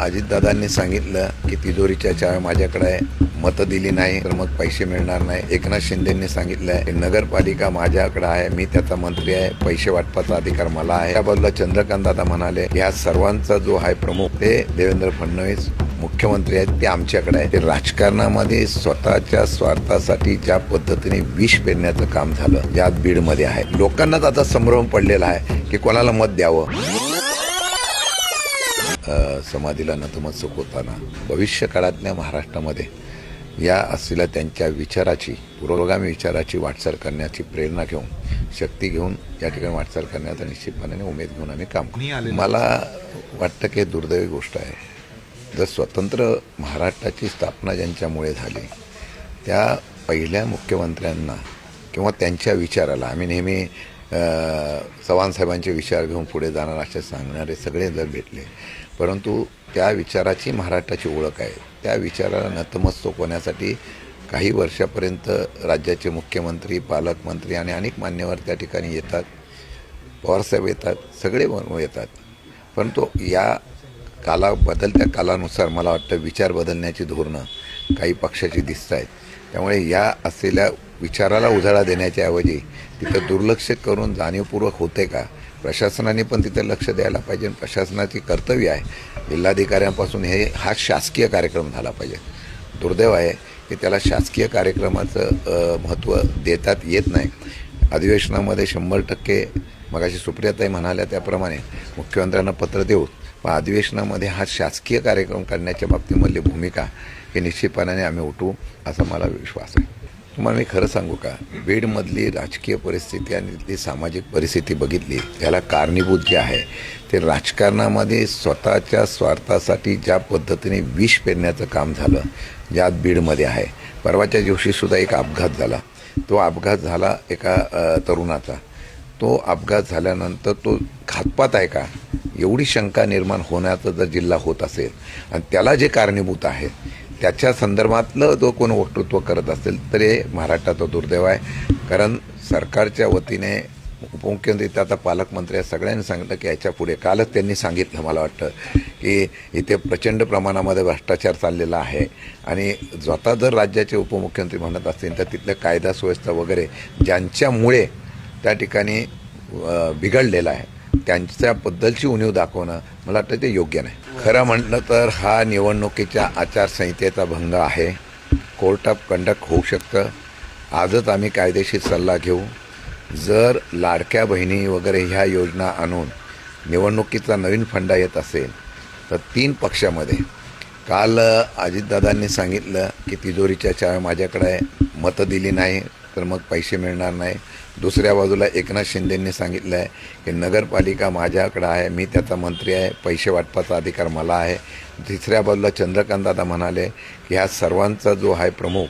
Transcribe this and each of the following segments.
अजितदादांनी सांगितलं की तिजोरीच्या चाळ माझ्याकडे आहे मतं दिली नाही तर मग पैसे मिळणार नाही. एकनाथ शिंदेंनी सांगितलंय की नगरपालिका माझ्याकडे आहे मी त्याचा मंत्री आहे पैसे वाटपाचा अधिकार मला आहे. त्या बाजूला चंद्रकांत दादा म्हणाले या सर्वांचा जो आहे प्रमुख ते देवेंद्र फडणवीस मुख्यमंत्री आहेत ते आमच्याकडे आहे ते राजकारणामध्ये स्वतःच्या स्वार्थासाठी ज्या पद्धतीने विष पेरण्याचं काम झालं यात बीडमध्ये आहे. लोकांनाच आता संभ्रम पडलेला आहे की कोणाला मत द्यावं? समाधीला नतमस्तक होताना भविष्य काळातल्या महाराष्ट्रामध्ये या असलेल्या त्यांच्या विचाराची पुरोगामी विचाराची वाटचाल करण्याची प्रेरणा घेऊन शक्ती घेऊन या ठिकाणी वाटचाल करण्याचा निश्चितपणाने उमेद घेऊन आम्ही काम करू. मला वाटतं की दुर्दैवी गोष्ट आहे जर स्वतंत्र महाराष्ट्राची स्थापना ज्यांच्यामुळे झाली त्या पहिल्या मुख्यमंत्र्यांना किंवा त्यांच्या विचाराला आम्ही नेहमी चव्हाणसाहेबांचे चव्हाण साहेबांचे विचार घेऊन पुढे जाणार असे सांगणारे सगळे जर भेटले परंतु त्या विचाराची महाराष्ट्राची ओळख आहे. त्या विचाराला नतमस्तक होण्यासाठी काही वर्षापर्यंत राज्याचे मुख्यमंत्री पालकमंत्री आणि अनेक मान्यवर त्या ठिकाणी येतात. पवारसाहेब येतात सगळे येतात. परंतु या काला बदलत्या कालानुसार मला वाटतं विचार बदलण्याची धोरणं काही पक्षाची दिसत आहेत त्यामुळे या असलेल्या विचाराला उजाळा देण्याच्या ऐवजी तिथं दुर्लक्ष करून जाणीवपूर्वक होते का? प्रशासनाने पण तिथं लक्ष द्यायला पाहिजे. प्रशासनाची कर्तव्य आहे. जिल्हाधिकाऱ्यांपासून हे हा शासकीय कार्यक्रम झाला पाहिजे. दुर्दैव आहे की त्याला शासकीय कार्यक्रमाचं महत्त्व देतात येत नाही. अधिवेशनामध्ये शंभर टक्के मगाशी सुप्रियाताई म्हणाल्या त्याप्रमाणे मुख्यमंत्र्यांना पत्र देऊ. पण अधिवेशनामध्ये हा शासकीय कार्यक्रम करण्याच्या बाबतीमधली भूमिका ही निश्चितपणाने आम्ही उठवू असा मला विश्वास आहे. तुम्हाला मी खरं सांगू का? बीडमधली राजकीय परिस्थिती आणि तिथली सामाजिक परिस्थिती बघितली त्याला कारणीभूत जे आहे ते राजकारणामध्ये स्वतःच्या स्वार्थासाठी ज्या पद्धतीने विष पेरण्याचं काम झालं ज्यात बीडमध्ये आहे. परवाच्या दिवशीसुद्धा एक अपघात झाला. तो अपघात झाला एका तरुणाचा. तो अपघात झाल्यानंतर तो घातपात आहे का? एवढी शंका निर्माण होण्याचं जर जिल्हा होत असेल आणि त्याला जे कारणीभूत आहे त्याच्या संदर्भातलं जो कोण वक्तृत्व करत असेल तर हे महाराष्ट्राचं दुर्दैव आहे. कारण सरकारच्या वतीने उपमुख्यमंत्री त्याचा पालकमंत्री या सगळ्यांनी सांगितलं की याच्यापुढे कालच त्यांनी सांगितलं मला वाटतं की इथे प्रचंड प्रमाणामध्ये भ्रष्टाचार चाललेला आहे. आणि स्वतः जर राज्याचे उपमुख्यमंत्री म्हणत असतील तर तिथलं कायदा सुव्यवस्था वगैरे ज्यांच्यामुळे त्या ठिकाणी बिघडलेला आहे. त्यांच्याबद्दलची उणीव दाखवणं मला वाटतं ते योग्य नाही. खरं म्हटलं तर हा निवडणुकीच्या आचारसंहितेचा भंग आहे. कोर्ट ऑफ कंडक्ट होऊ शकतं. आजच आम्ही कायदेशीर सल्ला घेऊ. जर लाडक्या बहिणी वगैरे ह्या योजना आणून निवडणुकीचा नवीन फंडा येत असेल तर तीन पक्षामध्ये. काल अजितदादांनी सांगितलं की तिजोरीच्या चाव्या माझ्याकडे मतं दिली नाही तर मग पैसे मिळणार नाही. दुसऱ्या बाजूला एकनाथ शिंदेंनी सांगितलं आहे की नगरपालिका माझ्याकडं आहे मी त्याचा मंत्री आहे पैसे वाटपाचा अधिकार मला आहे. तिसऱ्या बाजूला चंद्रकांत दादा म्हणाले की ह्या सर्वांचा जो आहे प्रमुख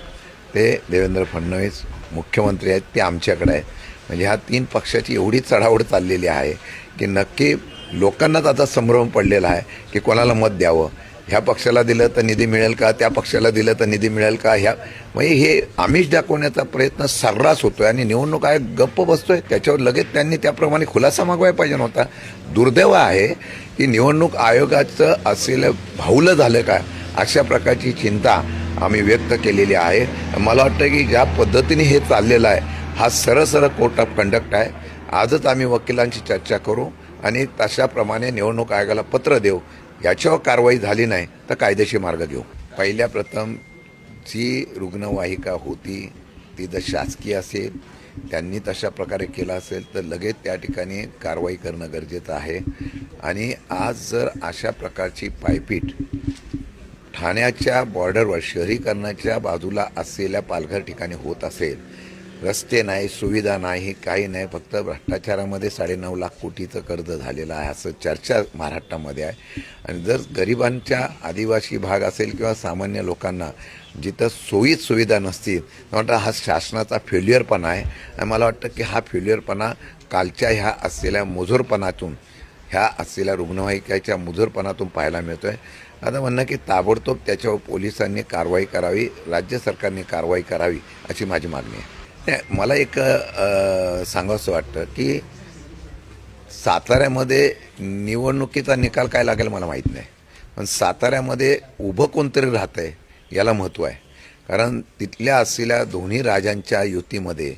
ते देवेंद्र फडणवीस मुख्यमंत्री आहेत ते आमच्याकडे आहे म्हणजे ह्या तीन पक्षाची एवढी चढावड चाललेली आहे की नक्की लोकांनाच आता संभ्रम पडलेला आहे की कोणाला मत द्यावं. ह्या पक्षाला दिलं तर निधी मिळेल का? त्या पक्षाला दिलं तर निधी मिळेल का? ह्या म्हणजे हे आमिष दाखवण्याचा प्रयत्न सर्रास होतोय आणि निवडणूक आयोग गप्प बसतोय. त्याच्यावर लगेच त्यांनी त्याप्रमाणे खुलासा मागवायला पाहिजे नव्हता. दुर्दैव आहे की निवडणूक आयोगाचं असलेलं भावलं झालं का? अशा प्रकारची चिंता आम्ही व्यक्त केलेली आहे. मला वाटतं की ज्या पद्धतीने हे चाललेलं आहे हा सरळ सरळ कोर्ट ऑफ कंडक्ट आहे. आजच आम्ही वकिलांची चर्चा करू आणि तशाप्रमाणे निवडणूक आयोगाला पत्र देऊ. याच्यावर कारवाई झाली नाही तर कायदेशीर मार्ग घेऊ. पहिल्या प्रथम जी रुग्णवाहिका होती ती जर शासकीय असेल त्यांनी तशा प्रकारे केलं असेल तर लगेच त्या ठिकाणी कारवाई करणं गरजेचं आहे. आणि आज जर अशा प्रकारची पायपीट ठाण्याच्या बॉर्डरवर शहरीकरणाच्या बाजूला असलेल्या पालघर ठिकाणी होत असेल रस्ते नाही सुविधा नाही काही नाही. फक्त भ्रष्टाचारामध्ये साडेनऊ लाख कोटीचं कर्ज झालेलं आहे. असं चर्चा महाराष्ट्रामध्ये आहे. आणि जर गरिबांच्या आदिवासी भाग असेल किंवा सामान्य लोकांना जिथं सोयीत सुविधा नसतील तर वाटतं हा शासनाचा फेल्युअरपणा आहे. आणि मला वाटतं की हा फेल्युअरपणा कालच्या ह्या असलेल्या मुजोरपणातून ह्या असलेल्या रुग्णवाहिकेच्या मुजोरपणातून पाहायला मिळतो आहे आता म्हणणं की ताबडतोब त्याच्यावर पोलिसांनी कारवाई करावी राज्य सरकारने कारवाई करावी अशी माझी मागणी आहे. नाही, मला एक सांगावंसं वाटतं की साताऱ्यामध्ये निवडणुकीचा निकाल काय लागेल मला माहीत नाही. पण साताऱ्यामध्ये उभं कोणतरी राहतं आहे याला महत्त्व आहे. कारण तिथल्या असलेल्या दोन्ही राजांच्या युतीमध्ये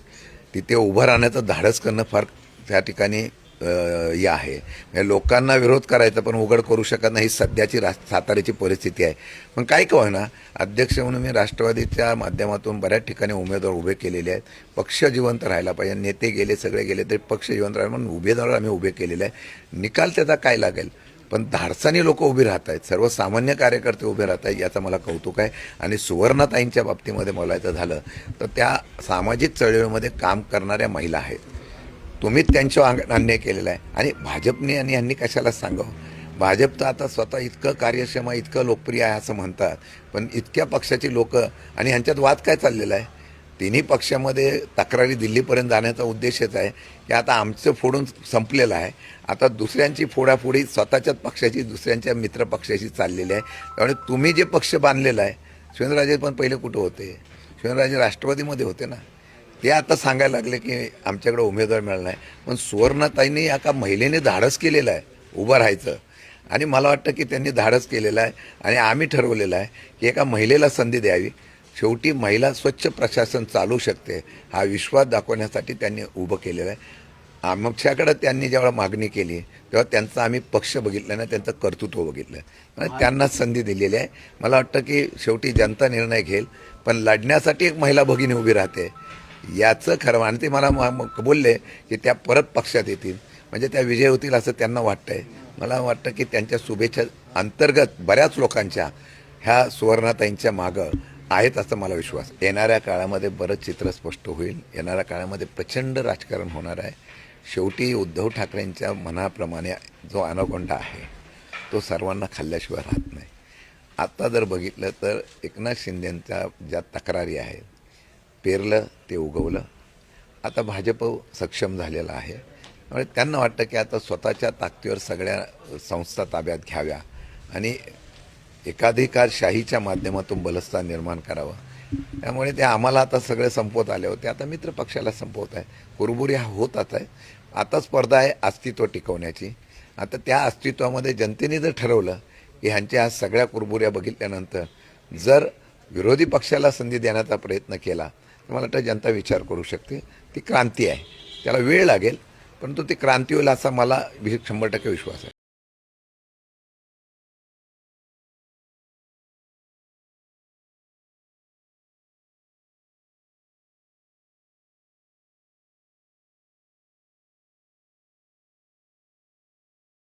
तिथे उभं राहण्याचं धाडस करणं फार त्या ठिकाणी हे आहे. म्हणजे लोकांना विरोध करायचा पण उघड करू शकत नाही ही सध्याची रा साताऱ्याची परिस्थिती आहे. पण काय का ना अध्यक्ष म्हणून मी राष्ट्रवादीच्या माध्यमातून बऱ्याच ठिकाणी उमेदवार उभे केलेले आहेत. पक्ष जिवंत राहायला पाहिजे नेते गेले सगळे गेले तरी पक्ष जिवंत राहिले म्हणून उमेदवार आम्ही उभे केलेले आहे. निकाल त्याचा काय लागेल? पण धाडसानी लोक उभी राहत आहेत सर्वसामान्य कार्यकर्ते उभे राहत आहेत याचं मला कौतुक आहे. आणि सुवर्णताईंच्या बाबतीमध्ये बोलायचं झालं तर त्या सामाजिक चळवळीमध्ये काम करणाऱ्या महिला आहेत. तुम्हीच त्यांच्यावर अंग- अन्याय केलेला आहे. आणि भाजपने आणि यांनी कशाला सांगावं? भाजप तर आता स्वतः इतकं कार्यक्षम आहे इतकं लोकप्रिय आहे असं म्हणतात. पण इतक्या पक्षाची लोक आणि ह्यांच्यात वाद काय चाललेला आहे? तिन्ही पक्षामध्ये तक्रारी दिल्लीपर्यंत जाण्याचा उद्देशच आहे की आता आमचं फोडून संपलेलं आहे. आता दुसऱ्यांची फोडाफोडी स्वतःच्याच पक्षाची दुसऱ्यांच्या मित्र पक्षाशी चाललेली आहे. त्यामुळे तुम्ही जे पक्ष बांधलेला आहे शिवेंद्रराजे पण पहिले कुठं होते? शिवेंद्रराजे राष्ट्रवादीमध्ये होते ना. ते आता सांगायला लागले की आमच्याकडे उमेदवार मिळाला नाही. पण सुवर्णताईंनी एका महिलेने धाडस केलेलं आहे उभं राहायचं. आणि मला वाटतं की त्यांनी धाडस केलेलं आहे आणि आम्ही ठरवलेलं आहे की एका महिलेला संधी द्यावी. शेवटी महिला स्वच्छ प्रशासन चालू शकते हा विश्वास दाखवण्यासाठी त्यांनी उभं केलेलं आहे. आमच्याकडं त्यांनी जेव्हा मागणी केली तेव्हा त्यांचा आम्ही पक्ष बघितला ना त्यांचं कर्तृत्व बघितलं. आणि त्यांना संधी दिलेली आहे. मला वाटतं की शेवटी जनता निर्णय घेईल पण लढण्यासाठी एक महिला भगिनी उभी राहते. याचं खरं आणि ते मला म- बोलले की त्या परत पक्षात येतील. म्हणजे त्या विजय होतील असं त्यांना वाटतंय. मला वाटतं की त्यांच्या शुभेच्छा अंतर्गत बऱ्याच लोकांच्या ह्या सुवर्णाताईंच्या मागं आहेत असं मला विश्वास. येणाऱ्या काळामध्ये बरंच चित्र स्पष्ट होईल. येणाऱ्या काळामध्ये प्रचंड राजकारण होणार आहे. शेवटी उद्धव ठाकरेंच्या मनाप्रमाणे जो अनाकोंडा आहे तो सर्वांना खाल्ल्याशिवाय राहत नाही. आत्ता जर बघितलं तर एकनाथ शिंदेंच्या ज्या तक्रारी आहेत पेरलं ते उगवलं. आता भाजप सक्षम झालेला आहे. त्यामुळे त्यांना वाटतं की आता स्वतःच्या ताकदीवर सगळ्या संस्था ताब्यात घ्याव्या आणि एकाधिकारशाहीच्या माध्यमातून बलस्थान निर्माण करावं. त्यामुळे ते आम्हाला आता सगळे संपवत आले होते. आता मित्र पक्षाला संपवत आहे. कुरबुरी हा होतच आहे. आता स्पर्धा आहे अस्तित्व टिकवण्याची. आता त्या अस्तित्वामध्ये जनतेने जर ठरवलं की ह्यांच्या सगळ्या कुरबुऱ्या बघितल्यानंतर जर विरोधी पक्षाला संधी देण्याचा प्रयत्न केला मला वाटतं जनता विचार करू शकते. ती क्रांती आहे. त्याला वेळ लागेल परंतु ती क्रांती होईल असा मला शंभर टक्के विश्वास आहे.